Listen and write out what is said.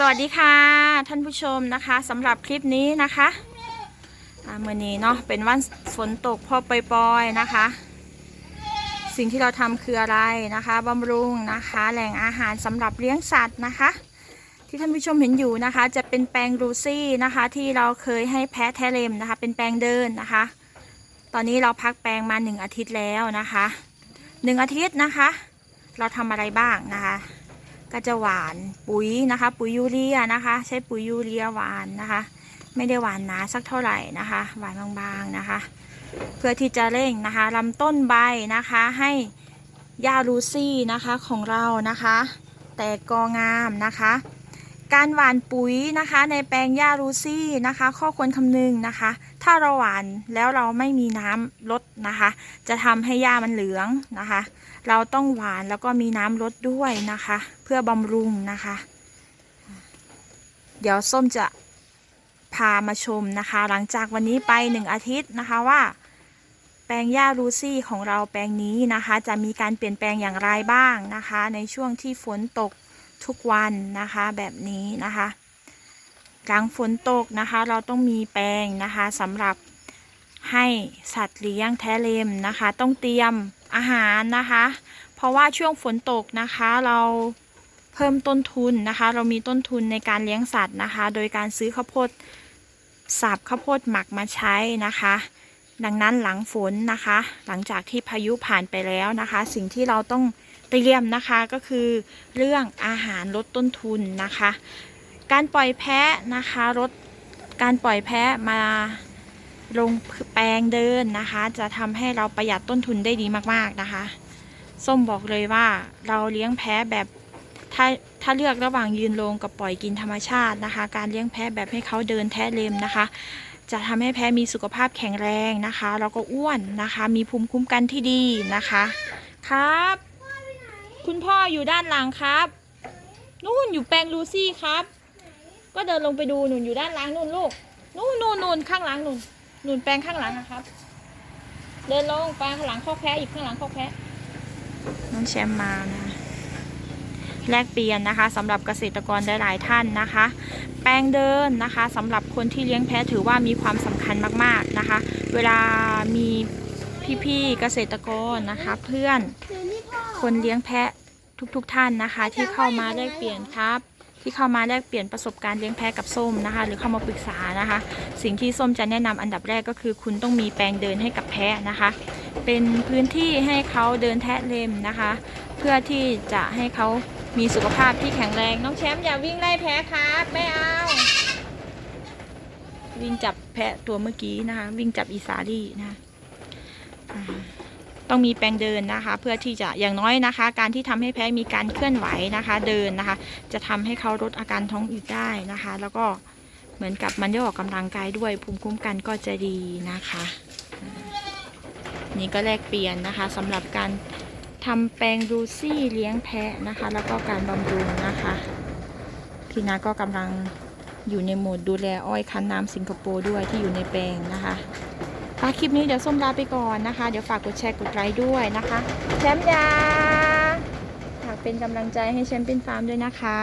สวัสดีค่ะท่านผู้ชมนะคะสำหรับคลิปนี้นะคะอ่ามื่อนี้เนาะเป็นวันฝนตกพอปล่อยๆนะคะ สิ่งที่เราทำคืออะไรนะคะบำรุงนะคะแหล่งอาหารสำหรับเลี้ยงสัตว์นะคะ ที่ท่านผู้ชมเห็นอยู่นะคะ จะเป็นแปลงรูซี่นะคะที่เราเคยให้แพะแทเลมนะคะ เป็นแปลงเดินนะคะ ตอนนี้เราพักแปลงมาหนึ่งอาทิตย์แล้วนะคะหนึ่งอาทิตย์นะคะ เราทำอะไรบ้างนะคะ ก็จะหวานปุ๋ยนะคะ ปุ๋ยยูเรียนะคะ ใช้ปุ๋ยยูเรียหวานนะคะ ไม่ได้หวานหนาสักเท่าไหร่นะคะ หวานบางๆนะคะ เพื่อที่จะเร่งนะคะลำต้นใบนะคะให้หญ้าลูซี่นะคะของเรานะคะ แตกกองามนะคะ การหว่านปุ๋ยนะคะในแปลงหญ้าลูซี่นะคะ ข้อควรคำนึงนะคะ ถ้าเราหว่านแล้วเราไม่มีน้ำลดนะคะ จะทำให้หญ้ามันเหลืองนะคะ เราต้องหว่านแล้วก็มีน้ำลดด้วยนะคะ เพื่อบำรุงนะคะ เดี๋ยวส้มจะพามาชมนะคะ หลังจากวันนี้ไปหนึ่งอาทิตย์นะคะว่า แปลงหญ้าลูซี่ของเราแปลงนี้นะคะ จะมีการเปลี่ยนแปลงอย่างไรบ้างนะคะ ในช่วงที่ฝนตก ทุกวันนะคะแบบนี้นะคะหลังฝนตกนะคะเราต้องมีแปลงนะคะสำหรับให้สัตว์เลี้ยงแท้เลมนะคะ ต้องเตรียมอาหารนะคะ เพราะว่าช่วงฝนตกนะคะเราเพิ่มต้นทุนนะคะ เรามีต้นทุนในการเลี้ยงสัตว์นะคะ โดยการซื้อข้าวโพดสับข้าวโพดหมักมาใช้นะคะ ดังนั้นหลังฝนนะคะ หลังจากที่พายุผ่านไปแล้วนะคะ สิ่งที่เราต้อง เตรียมนะคะก็คือเรื่องอาหารลดต้นทุนนะคะ การปล่อยแพะนะคะลดการปล่อยแพะมาลงแปลงเดินนะคะ จะทำให้เราประหยัดต้นทุนได้ดีมากๆนะคะส้มบอกเลยว่าเราเลี้ยงแพะแบบถ้าถ้าเลือกระหว่างยืนลงกับปล่อยกินธรรมชาตินะคะ การเลี้ยงแพะแบบให้เขาเดินแทะเลมนะคะ จะทำให้แพะมีสุขภาพแข็งแรงนะคะ แล้วก็อ้วนนะคะ มีภูมิคุ้มกันที่ดีนะคะ ครับ คุณพ่ออยู่ด้านหลังครับ นู่นอยู่แปลงลูซี่ครับ ก็เดินลงไปดูหนุนอยู่ด้านหลังนู่นลูก นู่นนู่นนู่นข้างหลังนู่นนู่นแปลงข้างหลังนะครับ เดินลงแปข้างหลังข้อแพะอีกข้างหลังข้อแพะน้องแชมป์มานะแลกเปลี่ยนนะคะสำหรับเกษตรกรหลายๆท่านนะคะ แปลงเดินนะคะสำหรับคนที่เลี้ยงแพะถือว่ามีความสำคัญมากๆนะคะ เวลามีพี่ๆเกษตรกรนะคะ เพื่อน คนเลี้ยงแพะทุกๆท่านนะคะ ที่เข้ามาแลกเปลี่ยนครับ ที่เข้ามาแลกเปลี่ยนประสบการณ์เลี้ยงแพะกับส้มนะคะ หรือเข้ามาปรึกษานะคะ สิ่งที่ส้มจะแนะนำอันดับแรกก็คือ คุณต้องมีแปลงเดินให้กับแพะนะคะ เป็นพื้นที่ให้เขาเดินแทะเล็มนะคะ เพื่อที่จะให้เขามีสุขภาพที่แข็งแรงน้องแชมป์อย่าวิ่งไล่แพะครับไม่เอาวิ่งจับแพะตัวเมื่อกี้นะคะ วิ่งจับอีสาลี่นะคะ ต้องมีแปลงเดินนะคะ เพื่อที่จะอย่างน้อยนะคะ การที่ทำให้แพะมีการเคลื่อนไหวนะคะ เดินนะคะ จะทำให้เขาลดอาการท้องอืดได้นะคะ แล้วก็เหมือนกับมันได้ออกกำลังกายด้วยภูมิคุ้มกันก็จะดีนะคะ นี่ก็แลกเปลี่ยนนะคะสำหรับการทำแปลงรูซี่เลี้ยงแพะนะคะ แล้วก็การบำรุงนะคะพี่นาก็กำลังอยู่ในโหมดดูแลอ้อยคั้นน้ำสิงคโปร์ด้วยที่อยู่ในแปลงนะคะ ค่ะคลิปนี้เดี๋ยวส้มลาไปก่อนนะคะ เดี๋ยวฝากกดแชร์กดไลค์ด้วยนะคะ แชมป์ยาฝากเป็นกำลังใจให้แชมป์เป็นฟาร์มด้วยนะคะ